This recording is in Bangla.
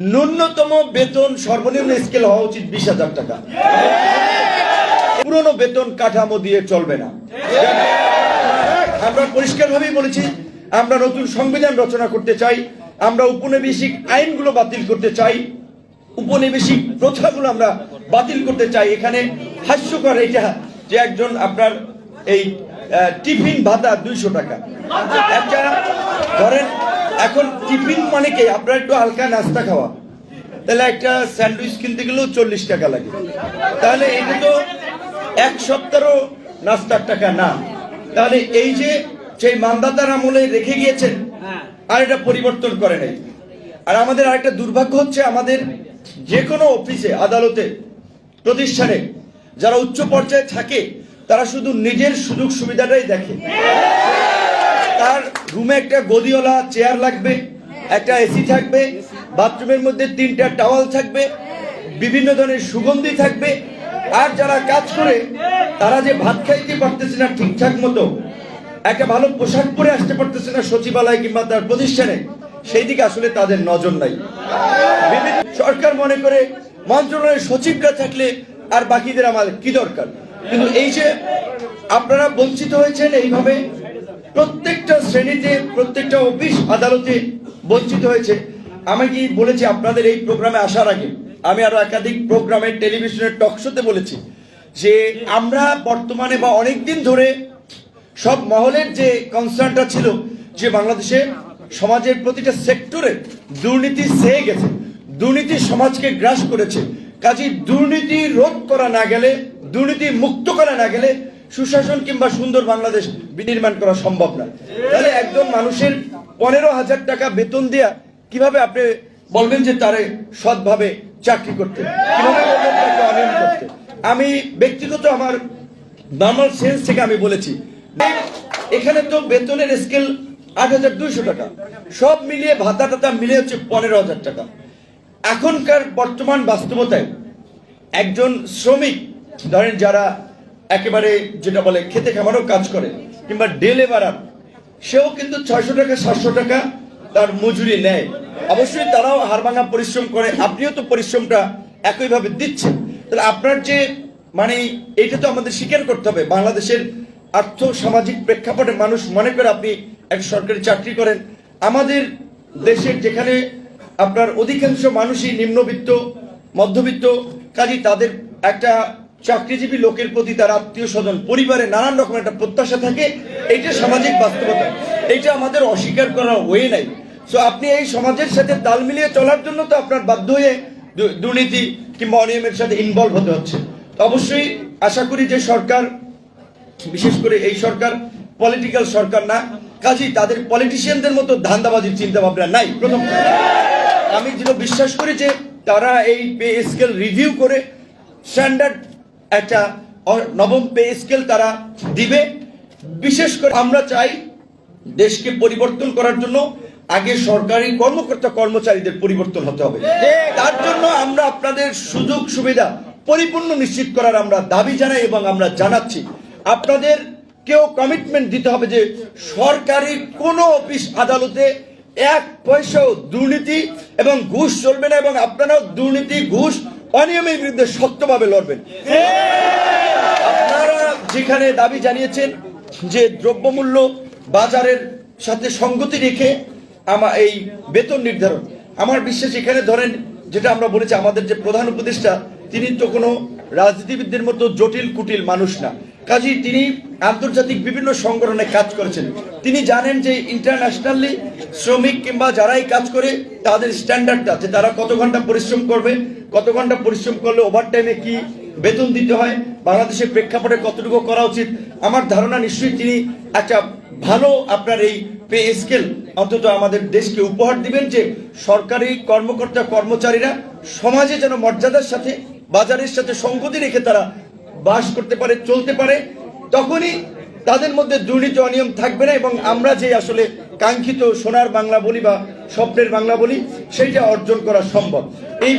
ন্যূনতম বেতন সর্বনিম্ন স্কেল হওয়া উচিত বিশ হাজার টাকা। পুরনো বেতন কাঠামো দিয়ে চলবে না। আমরা পরিষ্কারভাবেই বলেছি, আমরা নতুন সংবিধান রচনা করতে চাই, আমরা উপনিবেশিক আইনগুলো বাতিল করতে চাই উপনিবেশিক প্রথাগুলো আমরা বাতিল করতে চাই। এখানে হাস্যকর এটা যে একজন আপনার এই টিফিন ভাতা দুইশো টাকা। একটা ধরেন এখন টিফিন মানে কি? আপনার একটু হালকা নাস্তা খাওয়া। তাহলে একটা স্যান্ডউইচ কিনতে গেলেও চল্লিশ টাকা লাগে। তাহলে এটা তো এক সপ্তাহও নাস্তার টাকা না। তাহলে এই যে সেই মানদাতার আমলে রেখে গিয়েছেন আর এটা পরিবর্তন করে নাই। আর আমাদের আরেকটা দুর্ভাগ্য হচ্ছে আমাদের যে কোনো অফিসে আদালতে প্রতিষ্ঠানে যারা উচ্চ পর্যায়ে থাকে তারা শুধু নিজের সুযোগ সুবিধাটাই দেখে। তার রুমে একটা গদিওয়ালা চেয়ার লাগবে, একটা এসি থাকবে বাথরুমের মধ্যে তিনটা টাওয়াল থাকবে, বিভিন্ন ধরনের সুগন্ধি থাকবে। আর যারা কাজ করে, তারা যে ভাত খাইতে পারতেছে না ঠিকঠাক মতো, একটা ভালো পোশাক পরে আসতে পারতেছে না সচিবালয় কিংবা তার প্রতিষ্ঠানে, সেই দিকে আসলে তাদের নজর নাই। সরকার মনে করে মন্ত্রণালয়ের সচিবরা থাকলে আর বাকিদের আমাদের কি দরকার? কিন্তু এই যে আপনারা বঞ্চিত হয়েছেন এইভাবে প্রত্যেকটা শ্রেণীতে, প্রত্যেকটা অফিস আদালতে বঞ্চিত হয়েছে। আমি কি বলেছি আপনাদের এই প্রোগ্রামে আসার আগে? আমি আরও একাধিক প্রোগ্রামে, টেলিভিশনের টকশোতে বলেছি যে আমরা বর্তমানে বা অনেক দিন ধরে সব মহলের যে কনসার্নটা ছিল যে বাংলাদেশে সমাজের প্রতিটা সেক্টরে দুর্নীতি সেয়ে গেছে, দুর্নীতি সমাজকে গ্রাস করেছে। কাজে দুর্নীতি রোধ করা না গেলে, দুর্নীতি মুক্ত করা না গেলে সুশাসন কিংবা সুন্দর বাংলাদেশ বিনির্মাণ করা সম্ভব না। তাহলে একজন মানুষের পনেরো হাজার টাকা বেতন দেয়া কীভাবে আপনি বলবেন যে তারে সৎভাবে চাকরি করতে? কীভাবে করতে? আমি ব্যক্তিগত আমার নর্মাল সেন্স থেকে আমি বলেছি। এখানে তো বেতনের স্কেল আট হাজার দুইশো টাকা। সব মিলিয়ে ভাতা টাতা মিলে হচ্ছে পনেরো হাজার টাকা। এখনকার বর্তমান বাস্তবতায় একজন শ্রমিক, ধরেন যারা একেবারে যেটা বলে খেতে খামারও কাজ করে, কিংবা ডে সেও কিন্তু ছয়শো টাকা, সাতশো টাকা তার মজুরি নেয়। অবশ্যই তারাও হাড়ভাঙা পরিশ্রম করে, আপনিও তো পরিশ্রমটা একইভাবে দিচ্ছেন। তাহলে আপনার যে মানে এইটা তো আমাদের স্বীকার করতে হবে, বাংলাদেশের আর্থ সামাজিক প্রেক্ষাপটে মানুষ মনে করে আপনি এক সরকারি চাকরি করেন। আমাদের দেশের যেখানে আপনার অধিকাংশ মানুষই নিম্নবিত্ত, মধ্যবিত্ত কাজী তাদের একটা চাকরিজীবী লোকের প্রতি তার আত্মীয় স্বজন, পরিবারে নানান রকম একটা প্রত্যাশা থাকে, এইটা সামাজিক বাস্তবতা। এইটা আমাদের অস্বীকার করার ওয়ে নাই। সো আপনি এই সমাজের সাথে তাল মিলিয়ে চলার জন্য তো আপনার বাধ্য হয়ে দুর্নীতি কিংবা অনিয়মের সাথে ইনভলভ হতে হচ্ছে। অবশ্যই আশা করি যে সরকার, বিশেষ করে এই সরকার পলিটিক্যাল সরকার না কাজেই তাদের পলিটিশিয়ানদের মতো ধান্দাবাজির চিন্তা ভাবনা নাই। প্রথম আমি যেটা বিশ্বাস করি যে তারা এই পে স্কেল রিভিউ করে স্ট্যান্ডার্ড একটা নবম পে স্কেল তারা দিবে। বিশেষ করে আমরা চাই দেশকে পরিবর্তন করার জন্য আগে সরকারি কর্মকর্তা কর্মচারীদের পরিবর্তন হতে হবে। তার জন্য আমরা আপনাদের সুযোগ সুবিধা পরিপূর্ণ নিশ্চিত করার আমরা দাবি জানাই এবং আমরা জানাচ্ছি। আপনাদের কেউ কমিটমেন্ট দিতে হবে যে সরকারি কোনো অফিস আদালতে এক পয়সাও দুর্নীতি এবং ঘুষ চলবে না এবং আপনারাও দুর্নীতি, ঘুষ অনিয়মের বিরুদ্ধে শক্তভাবে লড়বেন। আপনারা যেখানে দাবি জানিয়েছেন যে দ্রব্যমূল্য বাজারের সাথে সঙ্গতি রেখে আমার এই বেতন নির্ধারণ, আমার বিশ্বাস এখানে ধরেন যেটা আমরা বলেছি, আমাদের যে প্রধান উপদেষ্টা, তিনি তো কোনো রাজনীতিবিদদের মতো জটিল কুটিল মানুষ না। কাজেই তিনি আন্তর্জাতিক বিভিন্ন সংগঠনে কাজ করেছেন। তিনি জানেন যে ইন্টারন্যাশনালি শ্রমিক কিংবা যারাই কাজ করে, তাদের স্ট্যান্ডার্ডটা যে তারা কত ঘণ্টা পরিশ্রম করবে, কত ঘণ্টা পরিশ্রম করলে ওভার টাইমে কি বেতন দিতে হয়, বাংলাদেশের প্রেক্ষাপটে কতটুকু করা উচিত? আমার ধারণা নিশ্চয়ই তিনি একটা ভালো আপনার এই পে স্কেল অন্তত আমাদের দেশকে উপহার দিবেন যে সরকারি কর্মকর্তা কর্মচারীরা সমাজে যেন মর্যাদার সাথে, বাজারের সাথে সংগতি রেখে তারা বাস করতে পারে, চলতে পারে, তখনই তাদের মধ্যে দুর্নীতি, অনিয়ম থাকবে না এবং আমরা যে আসলে কাঙ্ক্ষিত সোনার বাংলা বলি বা স্বপ্নের বাংলা বলি সেইটা অর্জন করা সম্ভব। এই